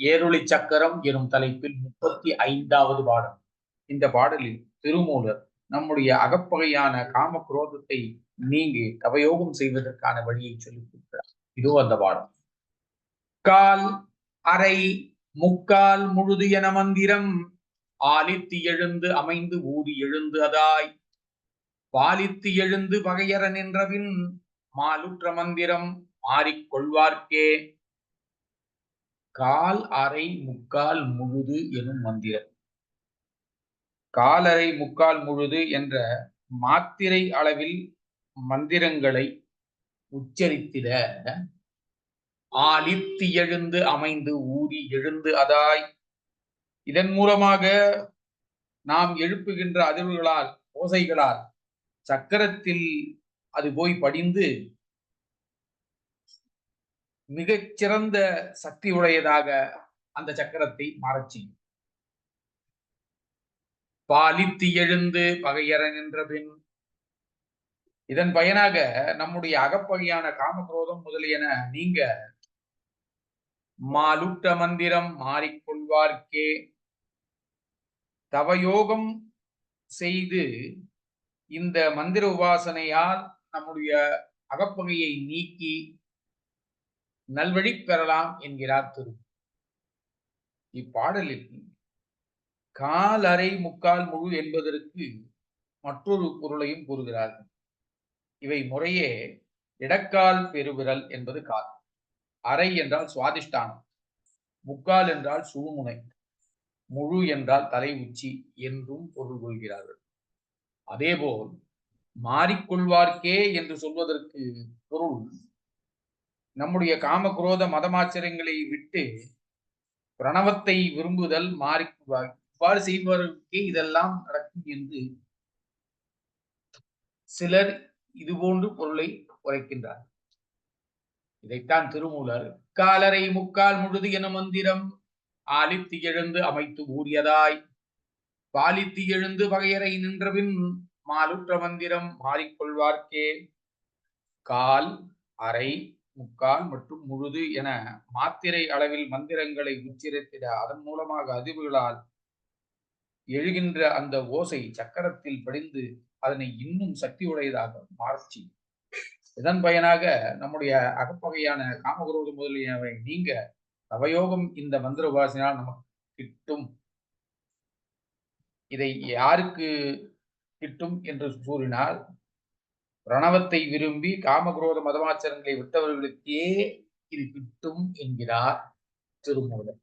ஏருளி சக்கரம் எனும் தலைப்பில் முப்பத்தி ஐந்தாவது பாடல். இந்த பாடலில் திருமூலர் நம்முடைய அகப்பகையான காம குரோதத்தை நீங்கி கவயோகம் செய்வதற்கான வழியை சொல்லிக் கொடுக்கிறார். இதோ அந்த பாடம் கால் அரை முக்கால் முழுது என மந்திரம். ஆலித்து எழுந்து அமைந்து ஊறி எழுந்து அதாய். பாலித்து எழுந்து பகையற நின்றவின் மாலுற்ற மந்திரம். மாறிக்கொள்வார்க்கே கால் அரை முக்கால் முழுது எனும் மந்திரம். காலரை முக்கால் முழுது என்ற மாத்திரை அளவில் மந்திரங்களை உச்சரித்திட ஆலித்து எழுந்து அமைந்து ஊறி எழுந்து அதாய். இதன் மூலமாக நாம் எழுப்புகின்ற அதிர்வுகளால் ஓசைகளால் சக்கரத்தில் அது போய் படிந்து மிகச்சிறந்த சக்தி உடையதாக அந்த சக்கரத்தை மாறச் செய்யும். பாலித்து எழுந்து பகையற நின்ற பின் இதன் பயனாக நம்முடைய அகப்பகையான காமக்ரோதம் முதலியன நீங்க மாலுட்ட மந்திரம் மாறிக்கொள்வார்க்கே தவயோகம் செய்து இந்த மந்திர உபாசனையால் நம்முடைய அகப்பகையை நீக்கி நல்வழி பெறலாம் என்கிறார் திரு. இப்பாடலில் கால் அரை முக்கால் முழு என்பதற்கு மற்றொரு பொருளையும் கூறுகிறார்கள் இவை முறையே இடக்கால் பெருவிரல் என்பது கால். அரை என்றால் சுவாதிஷ்டானம். முக்கால் என்றால் சுழுமுனை. முழு என்றால் தலை உச்சி என்றும் பொருள் கொள்கிறார்கள். அதேபோல் மாறிக்கொள்வார்க்கே என்று சொல்வதற்கு பொருள் நம்முடைய காம குரோத மதமாச்சரியங்களை விட்டு பிரணவத்தை விரும்புதல் மாறி இவ்வாறு செய்பவர்களுக்கே இதெல்லாம் நடக்கும் என்று சிலர் இதுபோன்று பொருளை உரைக்கின்றார். இதைத்தான் திருமூலர் காலரை முக்கால் முழுது என மந்திரம் ஆலித்து எழுந்து அமைத்து ஊறியதாய். பாலித்து எழுந்து வகையறை நின்றபின் மாலுற்ற மந்திரம் மாறிக்கொள்வார்க்கே. கால் அரை முக்கால் மற்றும் முழுது என மாத்திரை அளவில் மந்திரங்களை உச்சரித்திட அதன் மூலமாக அதிர்வுகளால் எழுகின்ற அந்த ஓசை சக்கரத்தில் படிந்து அதனை இன்னும் சக்தி உடையதாக மாற்றி. இதன் பயனாக நம்முடைய அகப்பகையான காமகுரோத முதலியவை நீங்க தவயோகம் இந்த மந்திர உபாசனால் நமக்கு கிட்டும். இதை யாருக்கு கிட்டும் என்று கூறினால் பிரணவத்தை விரும்பி காமகுரோத மதமாச்சரங்களை விட்டவர்களுக்கே இது கிட்டும் என்கிறார் திருமூலர்.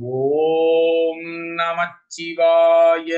ஓம் நமச்சிவாய.